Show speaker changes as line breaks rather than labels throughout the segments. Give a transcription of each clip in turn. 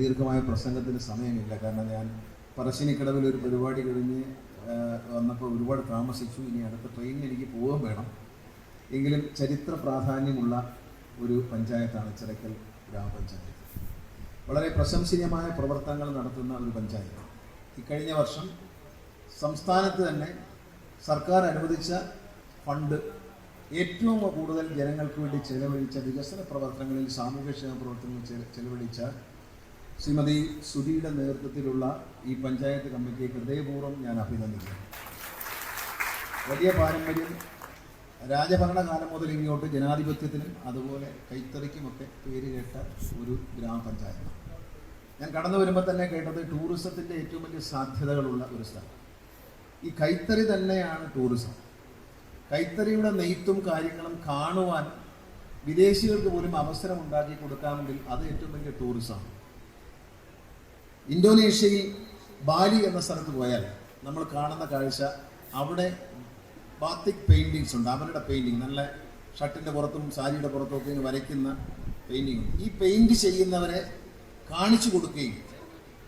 ദീർഘമായ പ്രസംഗത്തിന് സമയമില്ല. കാരണം ഞാൻ പറശ്ശിനിക്കടവിൽ ഒരു പരിപാടി കഴിഞ്ഞ് വന്നപ്പോൾ ഒരുപാട് താമസിച്ചു. ഇനി അടുത്ത ട്രെയിനിൽ എനിക്ക് പോകാൻ വേണം. എങ്കിലും ചരിത്ര പ്രാധാന്യമുള്ള ഒരു പഞ്ചായത്താണ് ചിറക്കൽ ഗ്രാമപഞ്ചായത്ത്. വളരെ പ്രശംസനീയമായ പ്രവർത്തനങ്ങൾ നടത്തുന്ന ഒരു പഞ്ചായത്ത്. ഇക്കഴിഞ്ഞ വർഷം സംസ്ഥാനത്ത് തന്നെ സർക്കാർ അനുവദിച്ച ഫണ്ട് ഏറ്റവും കൂടുതൽ ജനങ്ങൾക്ക് വേണ്ടി ചെലവഴിച്ച വികസന പ്രവർത്തനങ്ങളിൽ സാമൂഹ്യക്ഷേമ പ്രവർത്തനങ്ങൾ ചെല- ചെലവഴിച്ച ശ്രീമതി സുധിയുടെ നേതൃത്വത്തിലുള്ള ഈ പഞ്ചായത്ത് കമ്മിറ്റിയെ ഹൃദയപൂർവം ഞാൻ അഭിനന്ദിക്കുന്നു. വലിയ പാരമ്പര്യം രാജഭരണകാലം മുതൽ ഇങ്ങോട്ട് ജനാധിപത്യത്തിനും അതുപോലെ കൈത്തറിക്കുമൊക്കെ പേര് കേട്ട ഒരു ഗ്രാമപഞ്ചായത്ത്. ഞാൻ കടന്നു വരുമ്പോൾ തന്നെ കേട്ടത് ടൂറിസത്തിന്റെ ഏറ്റവും വലിയ സാധ്യതകളുള്ള ഒരു സ്ഥലം. ഈ കൈത്തറി തന്നെയാണ് ടൂറിസം. കൈത്തറിയുടെ നെയ്ത്തും കാര്യങ്ങളും കാണുവാൻ വിദേശികൾക്ക് പോലും അവസരം ഉണ്ടാക്കി കൊടുക്കാമെങ്കിൽ അത് ഏറ്റവും വലിയ ടൂറിസമാണ്. ഇന്തോനേഷ്യയിൽ ബാലി എന്ന സ്ഥലത്ത് പോയാൽ നമ്മൾ കാണുന്ന കാഴ്ച അവിടെ ബാത്തിക് പെയിന്റിങ്സ് ഉണ്ട്. അവരുടെ പെയിന്റിങ് നല്ല ഷർട്ടിന്റെ പുറത്തും സാരിയുടെ പുറത്തും ഒക്കെ വരയ്ക്കുന്ന പെയിന്റിങ് ഈ പെയിന്റ് ചെയ്യുന്നവരെ കാണിച്ചു കൊടുക്കുകയും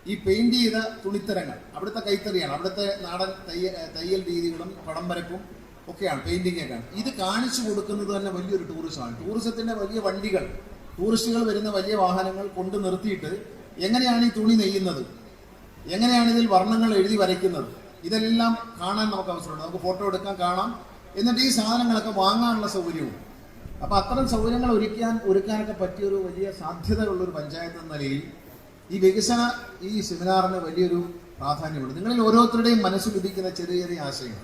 ഈ പെയിന്റ് ചെയ്ത തുണിത്തരങ്ങൾ അവിടുത്തെ കൈത്തറിയാണ് അവിടുത്തെ നാടൻ തയ്യൽ തയ്യൽ രീതികളും പടം വരപ്പും ഒക്കെയാണ് പെയിന്റിങ്ങൊക്കെയാണ് ഇത് കാണിച്ചു കൊടുക്കുന്നത് തന്നെ വലിയൊരു ടൂറിസമാണ് ടൂറിസത്തിന്റെ വലിയ വണ്ടികൾ ടൂറിസ്റ്റുകൾ വരുന്ന വലിയ വാഹനങ്ങൾ കൊണ്ടു നിർത്തിയിട്ട് എങ്ങനെയാണ് ഈ തുണി നെയ്യുന്നത്? എങ്ങനെയാണ് ഇതിൽ വർണങ്ങൾ എഴുതി വരയ്ക്കുന്നത്? ഇതെല്ലാം കാണാൻ നമുക്ക് അവസരമുണ്ട്. നമുക്ക് ഫോട്ടോ എടുക്കാൻ കാണാം. എന്നിട്ട് ഈ സാധനങ്ങളൊക്കെ വാങ്ങാനുള്ള സൗകര്യവും. അപ്പോൾ അത്തരം സൗകര്യങ്ങൾ ഒരുക്കാൻ ഒരുക്കാനൊക്കെ പറ്റിയൊരു വലിയ സാധ്യതയുള്ള ഒരു പഞ്ചായത്ത് എന്ന നിലയിൽ ഈ വികസന ഈ സെമിനാറിന് വലിയൊരു പ്രാധാന്യമുണ്ട്. നിങ്ങളിൽ ഓരോരുത്തരുടെയും മനസ്സിൽ ഉദിക്കുന്ന ചെറിയ ചെറിയ ആശയങ്ങൾ.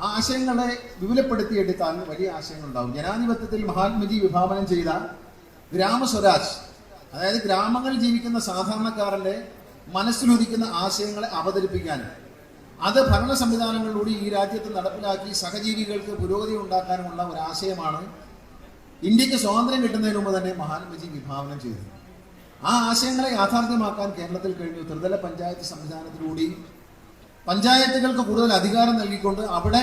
ആ ആശയങ്ങളെ വിപുലപ്പെടുത്തിയെടുത്താൽ വലിയ ആശയങ്ങൾ ഉണ്ടാവും ജനാധിപത്യത്തിൽ മഹാത്മജി വിഭാവനം ചെയ്ത ഗ്രാമസ്വരാജ് അതായത് ഗ്രാമങ്ങളിൽ ജീവിക്കുന്ന സാധാരണക്കാരന്റെ മനസ്സിലുദിക്കുന്ന ആശയങ്ങളെ അവതരിപ്പിക്കാനും അത് ഭരണ സംവിധാനങ്ങളിലൂടെ ഈ രാജ്യത്ത് നടപ്പിലാക്കി സഹജീവികൾക്ക് പുരോഗതി ഉണ്ടാക്കാനുമുള്ള ഒരു ആശയമാണ് ഇന്ത്യയ്ക്ക് സ്വാതന്ത്ര്യം കിട്ടുന്നതിന് മുമ്പ് തന്നെ മഹാത്മജി വിഭാവനം ചെയ്തത്. ആ ആശയങ്ങളെ യാഥാർത്ഥ്യമാക്കാൻ കേരളത്തിൽ കഴിഞ്ഞു. ത്രിതല പഞ്ചായത്ത് സംവിധാനത്തിലൂടെ പഞ്ചായത്തുകൾക്ക് കൂടുതൽ അധികാരം നൽകിക്കൊണ്ട് അവിടെ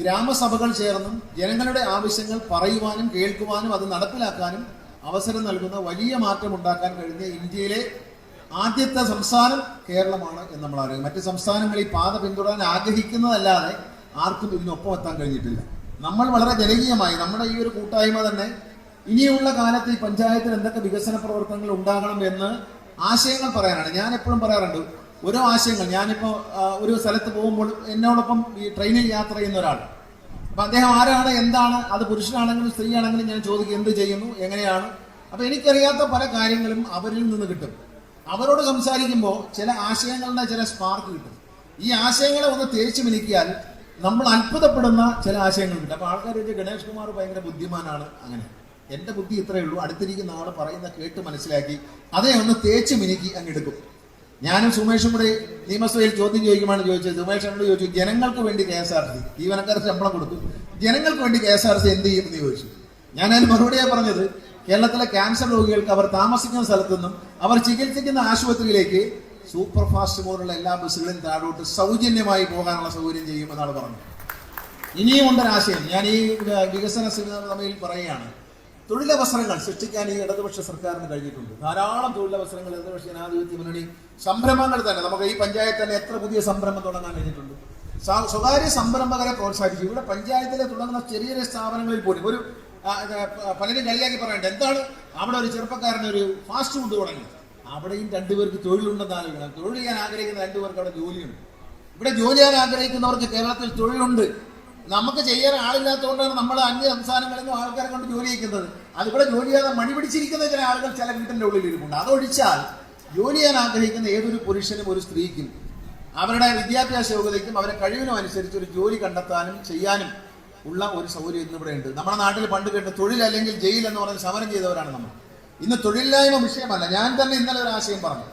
ഗ്രാമസഭകൾ ചേർന്നും ജനങ്ങളുടെ ആവശ്യങ്ങൾ പറയുവാനും കേൾക്കുവാനും അത് നടപ്പിലാക്കാനും അവസരം നൽകുന്ന വലിയ മാറ്റം ഉണ്ടാക്കാൻ കഴിഞ്ഞ ഇന്ത്യയിലെ ആദ്യത്തെ സംസ്ഥാനം കേരളമാണ് എന്ന് നമ്മൾ അറിയാം മറ്റ് സംസ്ഥാനങ്ങൾ ഈ പാത പിന്തുടരാൻ ആഗ്രഹിക്കുന്നതല്ലാതെ ആർക്കും ഇതിനൊപ്പം എത്താൻ കഴിഞ്ഞിട്ടില്ല. നമ്മൾ വളരെ ജനകീയമായി നമ്മുടെ ഈ ഒരു കൂട്ടായ്മ തന്നെ ഇനിയുള്ള കാലത്ത് ഈ പഞ്ചായത്തിൽ എന്തൊക്കെ വികസന പ്രവർത്തനങ്ങൾ ഉണ്ടാകണം എന്ന് ആശയങ്ങൾ പറയാനാണ്. ഞാൻ എപ്പോഴും പറയാറുണ്ട് ഓരോ ആശയങ്ങൾ ഞാനിപ്പോൾ ഒരു സ്ഥലത്ത് പോകുമ്പോൾ എന്നോടൊപ്പം ഈ ട്രെയിനിൽ യാത്ര ചെയ്യുന്ന ഒരാൾ അപ്പൊ അദ്ദേഹം ആരാണ് എന്താണ് അത് പുരുഷനാണെങ്കിലും സ്ത്രീയാണെങ്കിലും ഞാൻ ചോദിക്കും എന്ത് ചെയ്യുന്നു എങ്ങനെയാണ്? അപ്പൊ എനിക്കറിയാത്ത പല കാര്യങ്ങളും അവരിൽ നിന്ന് കിട്ടും. അവരോട് സംസാരിക്കുമ്പോൾ ചില ആശയങ്ങളുടെ ചില സ്പാർക്ക് കിട്ടും. ഈ ആശയങ്ങളെ ഒന്ന് തേച്ചു മിനിക്കിയാൽ നമ്മൾ അത്ഭുതപ്പെടുന്ന ചില ആശയങ്ങൾ കിട്ടും അപ്പൊ ആൾക്കാർ ചോദിച്ചു, ഗണേഷ് കുമാർ ഭയങ്കര ബുദ്ധിമാനാണ്. അങ്ങനെ. എന്റെ ബുദ്ധി ഇത്രയേ ഉള്ളൂ. അടുത്തിരിക്കുന്ന ആൾ പറയുന്ന കേട്ട് മനസ്സിലാക്കി അതേ ഒന്ന് തേച്ച് മിനുക്കി അങ്ങ് എടുക്കും. ഞാനും സുമേഷും കൂടെ നിയമസഭയിൽ ചോദ്യം ചോദിക്കുമാണ് ചോദിച്ചത്. സുമേഷ് എന്നോട് ചോദിച്ചു ജനങ്ങൾക്ക് വേണ്ടി കെ എസ് ആർ ടി ജീവനക്കാർക്ക് ശമ്പളം കൊടുത്തു. ജനങ്ങൾക്ക് വേണ്ടി കെ എസ് ആർ ടി എന്ത് ചെയ്യുമെന്ന് ചോദിച്ചു. ഞാൻ അതിന് മറുപടിയായി പറഞ്ഞത് കേരളത്തിലെ ക്യാൻസർ രോഗികൾക്ക് അവർ താമസിക്കുന്ന സ്ഥലത്തു നിന്നും അവർ ചികിത്സിക്കുന്ന ആശുപത്രിയിലേക്ക് സൂപ്പർ ഫാസ്റ്റ് പോലുള്ള എല്ലാ ബസ്സുകളും താഴോട്ട് സൗജന്യമായി പോകാനുള്ള സൗകര്യം ചെയ്യുമെന്നാണ് പറഞ്ഞത്. ഇനിയും ഉണ്ടൊരാശയം. ഞാൻ ഈ വികസന സമിതിയിൽ പറയുകയാണ്. തൊഴിലവസരങ്ങൾ സൃഷ്ടിക്കാൻ ഈ ഇടതുപക്ഷ സർക്കാരിന് കഴിഞ്ഞിട്ടുണ്ട്. ധാരാളം തൊഴിലവസരങ്ങൾ ഇടതുപക്ഷ ജനാധിപത്യ മുന്നണി സംരംഭങ്ങൾ തന്നെ. നമുക്ക് ഈ പഞ്ചായത്ത് തന്നെ എത്ര പുതിയ സംരംഭം തുടങ്ങാൻ കഴിഞ്ഞിട്ടുണ്ട്. സ്വകാര്യ സംരംഭകരെ പ്രോത്സാഹിപ്പിച്ചു ഇവിടെ പഞ്ചായത്തിലെ തുടങ്ങുന്ന ചെറിയ ചെറിയ സ്ഥാപനങ്ങളിൽ പോലും ഒരു പലരും കളിയാക്കി പറയണ്ട. എന്താണ്? അവിടെ ഒരു ചെറുപ്പക്കാരൻ ഒരു ഫാസ്റ്റ് ഫുഡ് തുടങ്ങി. അവിടെയും രണ്ടുപേർക്ക് തൊഴിലുണ്ടെന്ന് തൊഴിൽ ചെയ്യാൻ ആഗ്രഹിക്കുന്ന രണ്ടുപേർക്ക് അവിടെ ജോലിയുണ്ട്. ഇവിടെ ജോലി ചെയ്യാൻ ആഗ്രഹിക്കുന്നവർക്ക് കേരളത്തിൽ തൊഴിലുണ്ട്. നമുക്ക് ചെയ്യാൻ ആളില്ലാത്തതുകൊണ്ടാണ് നമ്മൾ അന്യ സംസ്ഥാനങ്ങളിൽ നിന്നും ആൾക്കാരെ കൊണ്ട് ജോലി ചെയ്യിക്കുന്നത്. അതിവിടെ ജോലി ചെയ്യാതെ മണി പിടിച്ചിരിക്കുന്ന ചില ആളുകൾ ചില വീട്ടിന്റെ ഉള്ളിൽ ഇരിപ്പുണ്ട് അതൊഴിച്ചാൽ ജോലി ചെയ്യാൻ ആഗ്രഹിക്കുന്ന ഏതൊരു പുരുഷനും ഒരു സ്ത്രീക്കും അവരുടെ വിദ്യാഭ്യാസ യോഗ്യതയ്ക്കും അവരുടെ കഴിവിനും അനുസരിച്ച് ഒരു ജോലി കണ്ടെത്താനും ചെയ്യാനും ഉള്ള ഒരു സൗകര്യം ഇന്ന് ഇവിടെ ഉണ്ട്. നമ്മുടെ നാട്ടിൽ പണ്ട് കേട്ട തൊഴിൽ അല്ലെങ്കിൽ ജയിൽ എന്ന് പറഞ്ഞ് സമരം ചെയ്തവരാണ് നമ്മൾ. ഇന്ന് തൊഴിലില്ലായ്മ വിഷയമല്ല. ഞാൻ തന്നെ ഇന്നലെ ഒരു ആശയം പറഞ്ഞു.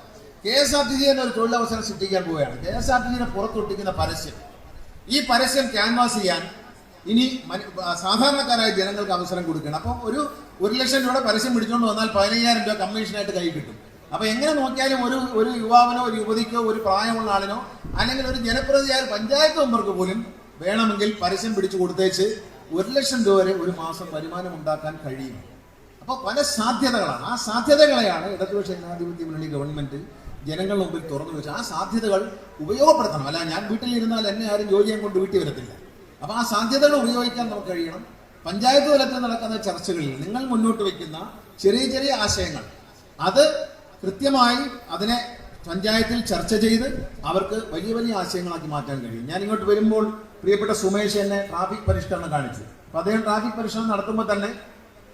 K S R T C എന്ന ഒരു തൊഴിലവസരം സൃഷ്ടിക്കാൻ പോവുകയാണ്. കെ എസ് ആർ ടി സിനെ പുറത്തൊട്ടിക്കുന്ന പരസ്യം. ഈ പരസ്യം ക്യാൻവാസ് ചെയ്യാൻ ഇനി സാധാരണക്കാരായ ജനങ്ങൾക്ക് അവസരം കൊടുക്കണം. അപ്പോൾ ഒരു ഒരു ലക്ഷം രൂപയുടെ പരസ്യം പിടിച്ചുകൊണ്ട് വന്നാൽ പതിനയ്യായിരം രൂപ കമ്മീഷനായിട്ട് കൈ കിട്ടും. അപ്പൊ എങ്ങനെ നോക്കിയാലും ഒരു ഒരു യുവാവിനോ ഒരു യുവതിക്കോ ഒരു പ്രായമുള്ള ആളിനോ അല്ലെങ്കിൽ ഒരു ജനപ്രതിയായ പഞ്ചായത്ത് മെമ്പർക്ക് പോലും വേണമെങ്കിൽ പരസ്യം പിടിച്ചു കൊടുത്തേച്ച് ഒരു ലക്ഷം രൂപ വരെ ഒരു മാസം വരുമാനം ഉണ്ടാക്കാൻ കഴിയും. അപ്പോൾ പല സാധ്യതകളാണ്. ആ സാധ്യതകളെയാണ് ഇടതുപക്ഷ ജനാധിപത്യ മുന്നണി ഗവൺമെന്റ് ജനങ്ങളുടെ മുമ്പിൽ തുറന്നു വെച്ച്. ആ സാധ്യതകൾ ഉപയോഗപ്പെടുത്തണം അല്ല ഞാൻ വീട്ടിലിരുന്നാൽ എന്നെ ആരും ജോലി കൊണ്ട് വീട്ടിൽ വരത്തില്ല. അപ്പൊ ആ സാധ്യതകൾ ഉപയോഗിക്കാൻ നമുക്ക് കഴിയണം. പഞ്ചായത്ത് തലത്തിൽ നടക്കുന്ന ചർച്ചകളിൽ നിങ്ങൾ മുന്നോട്ട് വയ്ക്കുന്ന ചെറിയ ചെറിയ ആശയങ്ങൾ. അത് കൃത്യമായി അതിനെ പഞ്ചായത്തിൽ ചർച്ച ചെയ്ത് അവർക്ക് വലിയ വലിയ ആശയങ്ങളാക്കി മാറ്റാൻ കഴിയും. ഞാൻ ഇങ്ങോട്ട് വരുമ്പോൾ പ്രിയപ്പെട്ട സുമേഷ് എന്നെ ട്രാഫിക് പരിഷ്കരണം കാണിച്ചു. അപ്പൊ അദ്ദേഹം ട്രാഫിക് പരിഷ്കരണം നടത്തുമ്പോൾ തന്നെ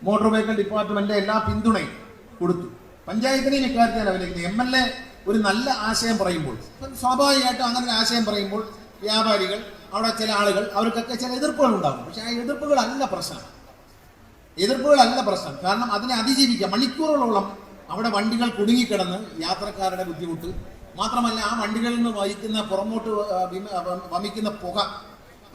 മോട്ടോർ വെഹിക്കിൾ ഡിപ്പാർട്ട്മെന്റ് എല്ലാ പിന്തുണയും കൊടുത്തു. പഞ്ചായത്തിനെ ഇക്കാര്യത്തിൽ അഭിനയിക്കുന്നത് എം എൽ എ ഒരു നല്ല ആശയം പറയുമ്പോൾ സ്വാഭാവികമായിട്ടും അങ്ങനെ ഒരു ആശയം പറയുമ്പോൾ വ്യാപാരികൾ അവിടെ ചില ആളുകൾ അവർക്കൊക്കെ ചില എതിർപ്പുകൾ ഉണ്ടാകും. പക്ഷെ ആ എതിർപ്പുകളല്ല പ്രശ്നം. എതിർപ്പുകളല്ല പ്രശ്നം. കാരണം അതിനെ അതിജീവിക്കാം മണിക്കൂറുകളോളം അവിടെ വണ്ടികൾ കുടുങ്ങിക്കിടന്ന് യാത്രക്കാരുടെ ബുദ്ധിമുട്ട്. മാത്രമല്ല ആ വണ്ടികളിൽ നിന്ന് വഹിക്കുന്ന പുറമോട്ട് വമിക്കുന്ന പുക.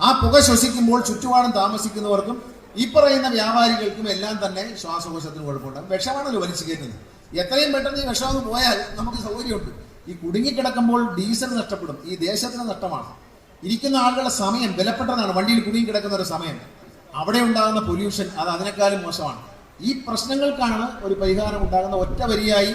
ആ പുക ശ്വസിക്കുമ്പോൾ ചുറ്റുപാടും താമസിക്കുന്നവർക്കും ഈ പറയുന്ന വ്യാപാരികൾക്കും എല്ലാം തന്നെ ശ്വാസകോശത്തിന് കുഴപ്പമുണ്ടാകും വിഷമാണല്ലോ വലിച്ചു കയറ്റുന്നത്. എത്രയും പെട്ടെന്ന് ഈ വിഷം അങ്ങ് പോയാൽ നമുക്ക് സൗകര്യമുണ്ട്. ഈ കുടുങ്ങിക്കിടക്കുമ്പോൾ ഡീസൽ നഷ്ടപ്പെടും. ഈ ദേശത്തിന് നഷ്ടമാണ്. ഇരിക്കുന്ന ആളുകളുടെ സമയം വിലപ്പെട്ടതാണ്. വണ്ടിയിൽ കുടുങ്ങിക്കിടക്കുന്ന ഒരു സമയം. അവിടെ ഉണ്ടാകുന്ന പൊല്യൂഷൻ അത് അതിനേക്കാളും മോശമാണ്. ഈ പ്രശ്നങ്ങൾക്കാണ് ഒരു പരിഹാരം ഉണ്ടാകുന്ന ഒറ്റ വരിയായി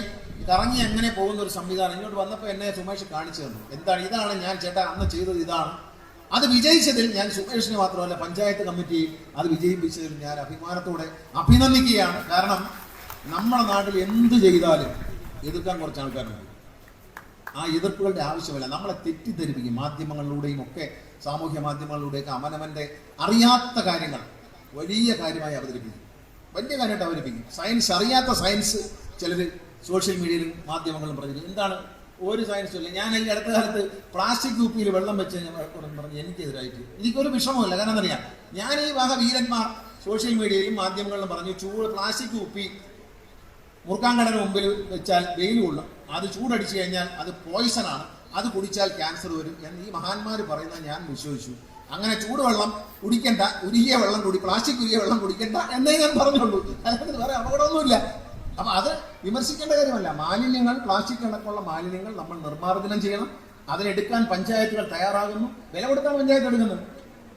കറങ്ങി അങ്ങനെ പോകുന്ന ഒരു സംവിധാനം. ഇങ്ങോട്ട് വന്നപ്പോൾ എന്നെ സുമേഷ് കാണിച്ചു തന്നു. എന്താണ്? ഇതാണ് ഞാൻ ചേട്ടാ അന്ന് ചെയ്തത് ഇതാണ്. അത് വിജയിച്ചതിൽ ഞാൻ സുമേഷിനെ മാത്രമല്ല പഞ്ചായത്ത് കമ്മിറ്റി അത് വിജയിപ്പിച്ചതിൽ ഞാൻ അഭിമാനത്തോടെ അഭിനന്ദിക്കുകയാണ്. കാരണം നമ്മുടെ നാട്ടിൽ എന്ത് ചെയ്താലും എതിർക്കാൻ കുറച്ച് ആൾക്കാരുണ്ട് ആ എതിർപ്പുകളുടെ ആവശ്യമില്ല. നമ്മളെ തെറ്റിദ്ധരിപ്പിക്കും. മാധ്യമങ്ങളിലൂടെയും ഒക്കെ സാമൂഹ്യ മാധ്യമങ്ങളിലൂടെയൊക്കെ അമനവന്റെ അറിയാത്ത കാര്യങ്ങൾ വലിയ കാര്യമായി അവതരിപ്പിക്കും. വലിയ കാര്യമായിട്ട് അവതരിപ്പിക്കും. സയൻസ് അറിയാത്ത സയൻസ് ചിലർ സോഷ്യൽ മീഡിയയിലും മാധ്യമങ്ങളിലും പറഞ്ഞു എന്താണ് ഒരു സയൻസും ഇല്ല. ഞാൻ ഈ അടുത്ത കാലത്ത് പ്ലാസ്റ്റിക് കുപ്പിയിൽ വെള്ളം വെച്ച് പറഞ്ഞു. എനിക്കെതിരായിട്ട്. എനിക്കൊരു വിഷമമില്ല കാരണം അറിയാം ഞാൻ ഈ വക വീരന്മാർ സോഷ്യൽ മീഡിയയിലും മാധ്യമങ്ങളിലും പറഞ്ഞു ചൂട് പ്ലാസ്റ്റിക് കുപ്പി മുറുക്കാങ്കടന് മുമ്പിൽ വെച്ചാൽ വെയിൽ കൊള്ളും. അത് ചൂടടിച്ചു കഴിഞ്ഞാൽ അത് പോയിസൺ ആണ്. അത് കുടിച്ചാൽ ക്യാൻസർ വരും. എന്ന് ഈ മഹാന്മാർ പറയുന്നത് ഞാൻ വിശ്വസിച്ചു. അങ്ങനെ ചൂടുവെള്ളം കുടിക്കണ്ട ഉരുകിയ വെള്ളം കുടി പ്ലാസ്റ്റിക് ഉരുകിയ വെള്ളം കുടിക്കണ്ട എന്നേ ഞാൻ പറഞ്ഞുള്ളൂ. അല്ലാതെ വേറെ അപകടമൊന്നുമില്ല. അപ്പൊ അത് വിമർശിക്കേണ്ട കാര്യമല്ല. മാലിന്യങ്ങൾ പ്ലാസ്റ്റിക് അടക്കമുള്ള മാലിന്യങ്ങൾ നമ്മൾ നിർമ്മാർജനം ചെയ്യണം. അതിനെടുക്കാൻ പഞ്ചായത്തുകൾ തയ്യാറാകുന്നു. വില കൊടുത്താൽ പഞ്ചായത്ത് എടുക്കുന്നു.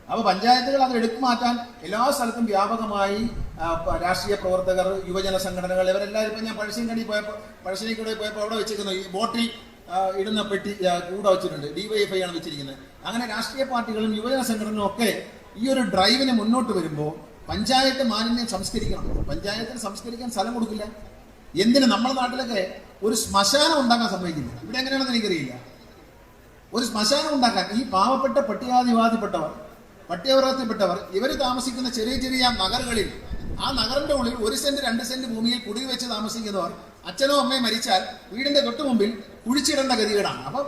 അപ്പൊ പഞ്ചായത്തുകൾ അതിനെടുത്തു മാറ്റാൻ എല്ലാ സ്ഥലത്തും വ്യാപകമായി രാഷ്ട്രീയ പ്രവർത്തകർ യുവജന സംഘടനകൾ ഇവരെല്ലാവരും ഇപ്പൊ ഞാൻ പഴശ്ശിൻകടി പോയപ്പോൾ പഴശ്ശിനിക്കടി പോയപ്പോൾ അവിടെ വെച്ചിരിക്കുന്നു. ഈ ബോട്ടിൽ ഇടുന്ന പെട്ടി കൂടെ വെച്ചിട്ടുണ്ട്. ഡിവൈഎഫ്ഐ ആണ് വെച്ചിരിക്കുന്നത്. അങ്ങനെ രാഷ്ട്രീയ പാർട്ടികളും യുവജന സംഘടനകളും ഒക്കെ ഈ ഒരു ഡ്രൈവിനെ മുന്നോട്ട് വരുമ്പോൾ പഞ്ചായത്ത് മാലിന്യം സംസ്കരിക്കണം. പഞ്ചായത്തിന് സംസ്കരിക്കാൻ സ്ഥലം കൊടുക്കില്ല. എന്തിന് നമ്മുടെ നാട്ടിലൊക്കെ ഒരു ശ്മശാനം ഉണ്ടാക്കാൻ സമ്മതിക്കില്ല ഇവിടെ എങ്ങനെയാണെന്ന് എനിക്കറിയില്ല. ഒരു ശ്മശാനം ഉണ്ടാക്കാൻ ഈ പാവപ്പെട്ട പട്ടികാതിവാദിപ്പെട്ടവർ പട്ടികവർഗത്തിൽപ്പെട്ടവർ ഇവർ താമസിക്കുന്ന ചെറിയ ചെറിയ നഗരങ്ങളിൽ ആ നഗറിന്റെ ഉള്ളിൽ ഒരു സെന്റ് രണ്ട് സെന്റ് ഭൂമിയിൽ കുടിൽ വെച്ച് താമസിക്കുന്നവർ അച്ഛനോ അമ്മയും മരിച്ചാൽ വീടിന്റെ തൊട്ടു മുമ്പിൽ കുഴിച്ചിടേണ്ട ഗതികേടാണ്. അപ്പൊ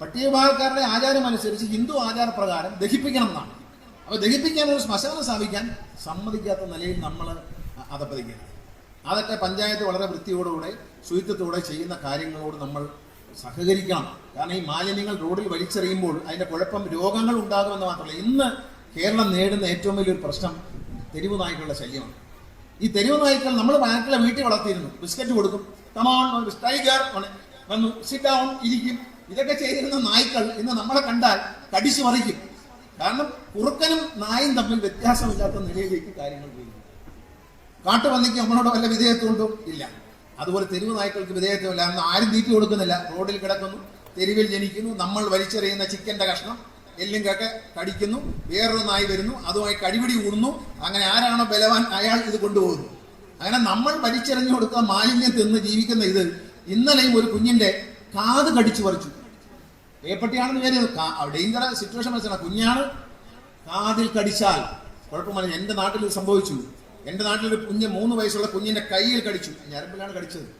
പട്ടികവിഭാഗക്കാരുടെ ആചാരം അനുസരിച്ച് ഹിന്ദു ആചാരപ്രകാരം ദഹിപ്പിക്കണം എന്നാണ്. അപ്പൊ ദഹിപ്പിക്കാൻ ഒരു ശ്മശാനം സ്ഥാപിക്കാൻ സമ്മതിക്കാത്ത നിലയിൽ നമ്മൾ അതപ്പതിക്കരുത് അതൊക്കെ പഞ്ചായത്ത് വളരെ വൃത്തിയോടുകൂടെ ശുചിത്വത്തോടെ ചെയ്യുന്ന കാര്യങ്ങളോട് നമ്മൾ സഹകരിക്കണം. കാരണം ഈ മാലിന്യങ്ങൾ റോഡിൽ വലിച്ചെറിയുമ്പോൾ അതിന്റെ കുഴപ്പം രോഗങ്ങൾ ഉണ്ടാകുമെന്ന് മാത്രമല്ല ഇന്ന് കേരളം നേടുന്ന ഏറ്റവും വലിയൊരു പ്രശ്നം തെരുവ് നായ്ക്കളുടെ ശല്യമാണ്. ഈ തെരുവ് നായ്ക്കൾ നമ്മൾ നായ്ക്കളെ വീട്ടിൽ വളർത്തിയിരുന്നു. ബിസ്ക്കറ്റ് കൊടുക്കും. കമോൺ ടൈഗർ വന്നു. സിറ്റ് ഡൗൺ ഇരിക്കും. ഇതൊക്കെ ചെയ്തിരുന്ന നായ്ക്കൾ ഇന്ന് നമ്മളെ കണ്ടാൽ കടിച്ചു മറിക്കും. കാരണം കുറുക്കനും നായും തമ്മിൽ വ്യത്യാസമില്ലാത്ത നിലയിലേക്ക് കാര്യങ്ങൾ പോയി കാട്ടുപന്നിക്ക് നമ്മളോട് വല്ല വിധേയത്വമുണ്ടോ? ഇല്ല. അതുപോലെ തെരുവ് നായ്ക്കൾക്ക് വിധേയത്വമില്ല. അന്ന് ആരും തീറ്റി കൊടുക്കുന്നില്ല. റോഡിൽ കിടക്കുന്നു തെരുവിൽ ജനിക്കുന്നു നമ്മൾ വലിച്ചെറിയുന്ന ചിക്കന്റെ കഷ്ണം എല്ലും കക്കെ കടിക്കുന്നു വേറൊരു നായി വരുന്നു അതുമായി കടിപിടി കൂടുന്നു അങ്ങനെ ആരാണോ ബലവാൻ അയാൾ ഇത് കൊണ്ടുപോകുന്നു. അങ്ങനെ നമ്മൾ വലിച്ചെറിഞ്ഞു കൊടുക്കുന്ന മാലിന്യം തിന്ന് ജീവിക്കുന്ന ഇത് ഇന്നലെയും ഒരു കുഞ്ഞിന്റെ കാത് കടിച്ചു പറിച്ചു. പേപ്പട്ടിയാണെന്ന് അവിടെയും ഡേഞ്ചർ സിറ്റുവേഷൻ മനസ്സിലാണ് കുഞ്ഞാണ് കാതിൽ കടിച്ചാൽ. കുഴപ്പമില്ല എന്റെ നാട്ടിൽ സംഭവിച്ചു. എന്റെ നാട്ടിൽ ഒരു കുഞ്ഞ് മൂന്ന് വയസ്സുള്ള കുഞ്ഞിന്റെ കയ്യിൽ കടിച്ചു. ഞരമ്പിലാണ് കടിച്ചത്.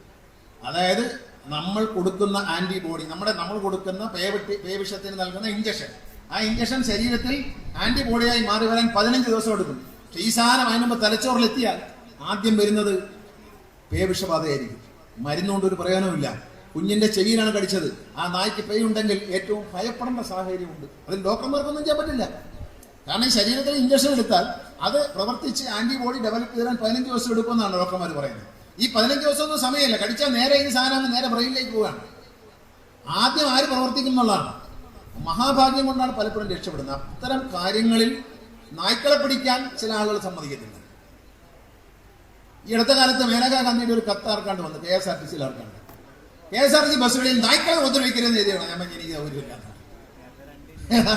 അതായത് നമ്മൾ കൊടുക്കുന്ന ആന്റിബോഡി നമ്മുടെ നമ്മൾ കൊടുക്കുന്ന പേവിട്ടി പേവിഷത്തിന് നൽകുന്ന ഇഞ്ചക്ഷൻ ആ ഇഞ്ചക്ഷൻ ശരീരത്തിൽ ആന്റിബോഡിയായി മാറി വരാൻ പതിനഞ്ച് ദിവസം എടുക്കും. പക്ഷേ ഈ സാധനം അതിനുമ്പോൾ തലച്ചോറിലെത്തിയാൽ ആദ്യം വരുന്നത് പേവിഷബാധയായിരിക്കും. മരുന്നുകൊണ്ട് ഒരു പ്രയോജനമില്ല കുഞ്ഞിന്റെ ചെവിയിലാണ് കടിച്ചത്. ആ നായ്ക്ക് പേ ഉണ്ടെങ്കിൽ ഏറ്റവും ഭയപ്പെടേണ്ട സാഹചര്യമുണ്ട്. അതിൽ ഡോക്ടർമാർക്കൊന്നും ചെയ്യാൻ പറ്റില്ല. കാരണം ഈ ശരീരത്തിൽ ഇഞ്ചക്ഷൻ എടുത്താൽ അത് പ്രവർത്തിച്ച് ആന്റിബോഡി ഡെവലപ്പ് ചെയ്യാൻ പതിനഞ്ച് ദിവസം എടുക്കുമെന്നാണ് ഡോക്ടർമാർ പറയുന്നത്. ഈ പതിനഞ്ച് ദിവസമൊന്നും സമയമില്ല. കടിച്ചാൽ നേരെ ഈ സാധനം നേരെ ബ്രെയിനിലേക്ക് പോവുകയാണ്. ആദ്യം ആര് പ്രവർത്തിക്കുന്നുള്ളതാണ് മഹാഭാഗ്യം കൊണ്ടാണ് പലപ്പോഴും രക്ഷപ്പെടുന്നത്. അത്തരം കാര്യങ്ങളിൽ നായ്ക്കളെ പിടിക്കാൻ ചില ആളുകൾ സമ്മതിക്കത്തില്ല. ഈ അടുത്ത കാലത്ത് മേനകാ ഗാന്ധിയുടെ ഒരു കത്ത് ആർക്കാണ്ട് വന്നു? കെ എസ് ആർ ടി സിയിൽ ആർക്കാണ്ട്. K S R T C ബസ്സുകളിൽ നായ്ക്കളെ ഉപദ്രവിക്കരുതെന്ന് എഴുതിയാണ്. ഞാൻ പറഞ്ഞു, എനിക്ക് സൗകര്യമില്ല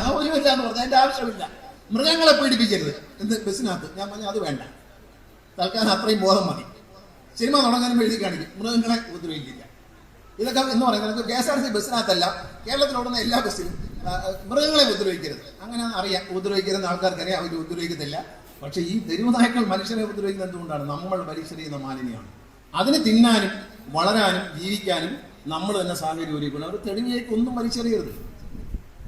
സൗകര്യമില്ല എന്ന് പറഞ്ഞാൽ എന്റെ ആവശ്യമില്ല. മൃഗങ്ങളെ പീഡിപ്പിക്കരുത്. എന്ത്? ബസ്സിനകത്ത്. ഞാൻ പറഞ്ഞു അത് വേണ്ട. തൽക്കാലം അത്രയും ബോധം മതി. സിനിമ തുടങ്ങാനും എഴുതി കാണിക്കും. മൃഗങ്ങളെ ഉപദ്രവിക്കില്ല. ഇതൊക്കെ എന്ന് പറയുന്നത് കെ എസ് ആർ സി ബസ്സിനകത്തല്ല. കേരളത്തിലോടുന്ന എല്ലാ ബസ്സിലും മൃഗങ്ങളെ ഉപദ്രവിക്കരുത്. അങ്ങനെ അറിയാം. ഉപദ്രവിക്കരുന്ന ആൾക്കാർക്കറിയാം. അവർ ഉപദ്രവിക്കത്തില്ല. പക്ഷേ ഈ തെരുവ് നായ്ക്കൾ മനുഷ്യരെ ഉപദ്രവിക്കുന്നത് എന്തുകൊണ്ടാണ്? നമ്മൾ വലിച്ചെറിയുന്ന മാലിന്യമാണ്. അതിന് തിന്നാനും വളരാനും ജീവിക്കാനും നമ്മൾ തന്നെ സാഹചര്യം ഒരുക്കണം അവർ തെളിഞ്ഞേക്ക് ഒന്നും വലിച്ചെറിയരുത്.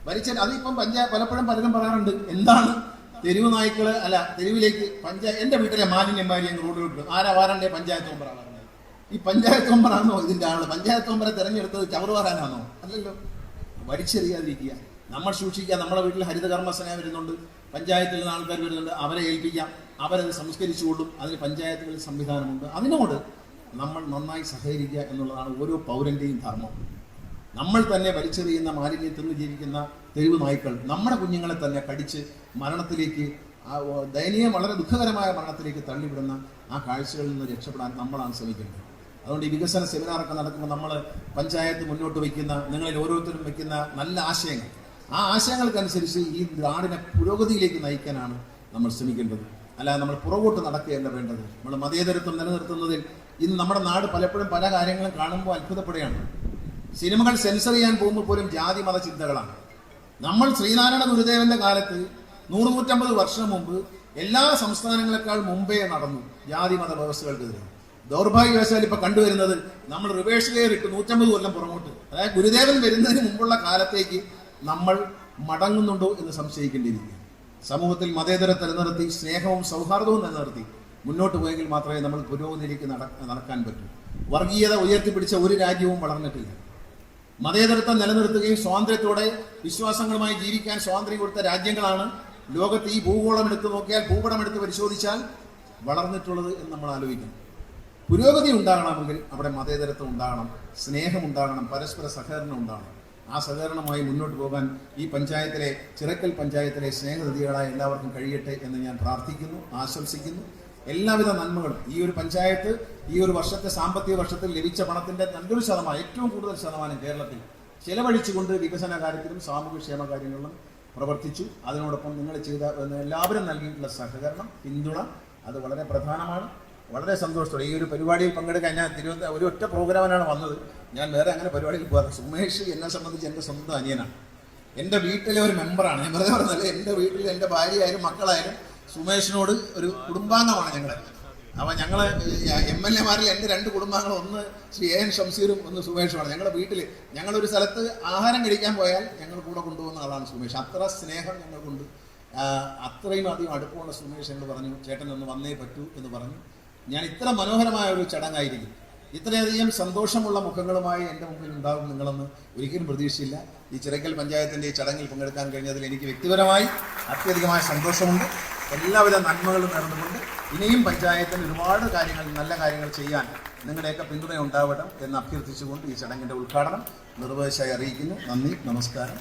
വലിച്ച അതിപ്പം പഞ്ചായത്ത് പലപ്പോഴും പലരും പറയാറുണ്ട് എന്താണ് തെരുവ് നായ്ക്കൾ അല്ല തെരുവിലേക്ക് പഞ്ചായത്ത് എന്റെ വീട്ടിലെ മാലിന്യം ഭാര്യ റോഡിൽ. ആരാ വാരണ്ടേ? പഞ്ചായത്ത് മെമ്പറാണ് ഈ പഞ്ചായത്ത് മെമ്പറാണോ ഇതിന്റെ ആൾ? പഞ്ചായത്ത് മെമ്പറെ തെരഞ്ഞെടുത്തത് ചവറുവാരാനാണോ അല്ലല്ലോ. വലിച്ചെറിയാതിരിക്കുക. നമ്മൾ സൂക്ഷിക്കുക. നമ്മുടെ വീട്ടിൽ ഹരിതകർമ്മ സേന വരുന്നുണ്ട്. പഞ്ചായത്തിൽ നിന്ന് ആൾക്കാർ വരുന്നുണ്ട്. അവരെ ഏൽപ്പിക്കാം. അവരത് സംസ്കരിച്ചുകൊള്ളും അതിന് പഞ്ചായത്തുകളിൽ സംവിധാനമുണ്ട്. അതിനോട് നമ്മൾ നന്നായി സഹകരിക്കുക എന്നുള്ളതാണ് ഓരോ പൗരന്റെയും ധർമ്മം. നമ്മൾ തന്നെ വലിച്ചെറിയുന്ന മാലിന്യത്തിൽ നിന്ന് ജീവിക്കുന്ന തെരുവ് നായ്ക്കൾ നമ്മുടെ കുഞ്ഞുങ്ങളെ തന്നെ കടിച്ച് മരണത്തിലേക്ക് ദയനീയം വളരെ ദുഃഖകരമായ മരണത്തിലേക്ക് തള്ളിവിടുന്ന ആ കാഴ്ചകളിൽ നിന്ന് രക്ഷപ്പെടാൻ നമ്മളാണ് ശ്രമിക്കുന്നത് അതുകൊണ്ട് ഈ വികസന സെമിനാറൊക്കെ നടക്കുമ്പോൾ നമ്മൾ പഞ്ചായത്ത് മുന്നോട്ട് വയ്ക്കുന്ന നിങ്ങളിൽ ഓരോരുത്തരും വയ്ക്കുന്ന നല്ല ആശയങ്ങൾ. ആ ആശയങ്ങൾക്കനുസരിച്ച് ഈ നാടിനെ പുരോഗതിയിലേക്ക് നയിക്കാനാണ് നമ്മൾ ശ്രമിക്കേണ്ടത്. അല്ലാതെ നമ്മൾ പുറകോട്ട് നടക്കുകയല്ല വേണ്ടത്. നമ്മൾ മതേതരത്വം നിലനിർത്തുന്നതിൽ ഇന്ന് നമ്മുടെ നാട് പലപ്പോഴും പല കാര്യങ്ങളും കാണുമ്പോൾ അത്ഭുതപ്പെടുകയാണ്. സിനിമകൾ സെൻസർ ചെയ്യാൻ പോകുമ്പോൾ പോലും ജാതി മത ചിന്തകളാണ്. നമ്മൾ ശ്രീനാരായണ ഗുരുദേവന്റെ കാലത്ത് നൂറ് നൂറ്റമ്പത് വർഷം മുമ്പ് എല്ലാ സംസ്ഥാനങ്ങളെക്കാൾ മുമ്പേ നടന്നു ജാതി മത വ്യവസ്ഥകൾക്കെതിരെ. ദൗർഭാഗ്യവശാൽ ഇപ്പൊ കണ്ടുവരുന്നത് നമ്മൾ റിവേഴ്സ് ഗിയർ ഇട്ട് നൂറ്റമ്പത് കൊല്ലം പുറമോട്ട് അതായത് ഗുരുദേവൻ വരുന്നതിന് മുമ്പുള്ള കാലത്തേക്ക് നമ്മൾ മടങ്ങുന്നുണ്ടോ എന്ന് സംശയിക്കേണ്ടിയിരിക്കുക സമൂഹത്തിൽ മതേതര നിലനിർത്തി സ്നേഹവും സൗഹാർദ്ദവും നിലനിർത്തി. മുന്നോട്ട് പോയെങ്കിൽ മാത്രമേ നമ്മൾ പുരോഗതിയിലേക്ക് നടക്കാൻ പറ്റൂ. വർഗീയത ഉയർത്തിപ്പിടിച്ച ഒരു രാജ്യവും വളർന്നിട്ടില്ല. മതേതരത്വം നിലനിർത്തുകയും സ്വാതന്ത്ര്യത്തോടെ വിശ്വാസങ്ങളുമായി ജീവിക്കാൻ സ്വാതന്ത്ര്യം കൊടുത്ത രാജ്യങ്ങളാണ് ലോകത്ത് ഈ ഭൂഗോളം എടുത്തു നോക്കിയാൽ ഭൂപടം എടുത്ത് പരിശോധിച്ചാൽ വളർന്നിട്ടുള്ളത് എന്ന് നമ്മൾ ആലോചിക്കണം. പുരോഗതി ഉണ്ടാകണമെങ്കിൽ അവിടെ മതേതരത്വം ഉണ്ടാകണം സ്നേഹം ഉണ്ടാകണം പരസ്പര സഹകരണം ഉണ്ടാകണം. ആ സഹകരണമായി മുന്നോട്ട് പോകാൻ ഈ പഞ്ചായത്തിലെ ചിറക്കൽ പഞ്ചായത്തിലെ സ്നേഹനിധികളായ എല്ലാവർക്കും കഴിയട്ടെ എന്ന് ഞാൻ പ്രാർത്ഥിക്കുന്നു ആശംസിക്കുന്നു. എല്ലാവിധ നന്മകളും. ഈ ഒരു പഞ്ചായത്ത് ഈ ഒരു വർഷത്തെ സാമ്പത്തിക വർഷത്തിൽ ലഭിച്ച പണത്തിന്റെ നല്ലൊരു ശതമാനം ഏറ്റവും കൂടുതൽ ശതമാനം കേരളത്തിൽ ചെലവഴിച്ചുകൊണ്ട് വികസന കാര്യത്തിലും സാമൂഹ്യക്ഷേമ കാര്യങ്ങളിലും പ്രവർത്തിച്ചു. അതിനോടൊപ്പം നിങ്ങൾ ചെയ്ത എല്ലാവരും നൽകിയിട്ടുള്ള സഹകരണം പിന്തുണ അത് വളരെ പ്രധാനമാണ്. വളരെ സന്തോഷത്തോടെ ഈ ഒരു പരിപാടിയിൽ പങ്കെടുക്കാൻ ഞാൻ തിരുവനന്തപുരം ഒരു ഒറ്റ പ്രോഗ്രാമിനാണ് വന്നത്. ഞാൻ വേറെ അങ്ങനെ പരിപാടിയിൽ പോകാറ് സുമേഷ് എന്നെ സംബന്ധിച്ച് എന്റെ സ്വന്തം അനിയനാണ്. എന്റെ വീട്ടിലെ ഒരു മെമ്പറാണ്. ഞാൻ വെറുതെ പറഞ്ഞാൽ എന്റെ വീട്ടിൽ എന്റെ ഭാര്യയായാലും മക്കളായാലും സുമേഷിനോട് ഒരു കുടുംബാംഗമാണ് ഞങ്ങൾ അപ്പം ഞങ്ങൾ എം എൽ എമാരിൽ എന്റെ രണ്ട് കുടുംബാംഗങ്ങൾ ഒന്ന് ശ്രീ എ എൻ ഷംസീറും ഒന്ന് സുമേഷുമാണ്. ഞങ്ങളുടെ വീട്ടിൽ ഞങ്ങളൊരു സ്ഥലത്ത് ആഹാരം കഴിക്കാൻ പോയാൽ ഞങ്ങൾ കൂടെ കൊണ്ടുപോകുന്ന ആളാണ് സുമേഷ്. അത്ര സ്നേഹം ഞങ്ങൾക്കുണ്ട്. അത്രയും അധികം അടുപ്പമുള്ള സുമേഷ് എന്ന് പറഞ്ഞു ചേട്ടൻ ഒന്ന് വന്നേ പറ്റൂ എന്ന് പറഞ്ഞു. ഞാൻ ഇത്ര മനോഹരമായ ഒരു ചടങ്ങായിരിക്കും. ഇത്രയധികം സന്തോഷമുള്ള മുഖങ്ങളുമായി എന്റെ മുമ്പിൽ ഉണ്ടാകും നിങ്ങളെന്ന് ഒരിക്കലും പ്രതീക്ഷയില്ല ഈ ചിറക്കൽ പഞ്ചായത്തിന്റെ ഈ ചടങ്ങിൽ പങ്കെടുക്കാൻ കഴിഞ്ഞതിൽ എനിക്ക് വ്യക്തിപരമായി അത്യധികമായ സന്തോഷമുണ്ട്. എല്ലാവിധ നന്മകളും നേർന്നുകൊണ്ട് ഇനിയും പഞ്ചായത്തിന് ഒരുപാട് കാര്യങ്ങൾ നല്ല കാര്യങ്ങൾ ചെയ്യാൻ നിങ്ങളുടെയൊക്കെ പിന്തുണ ഉണ്ടാവണം എന്ന് അഭ്യർത്ഥിച്ചുകൊണ്ട് ഈ ചടങ്ങിന്റെ ഉദ്ഘാടനം നിർവഹിച്ചായി അറിയിക്കുന്നു നന്ദി നമസ്കാരം.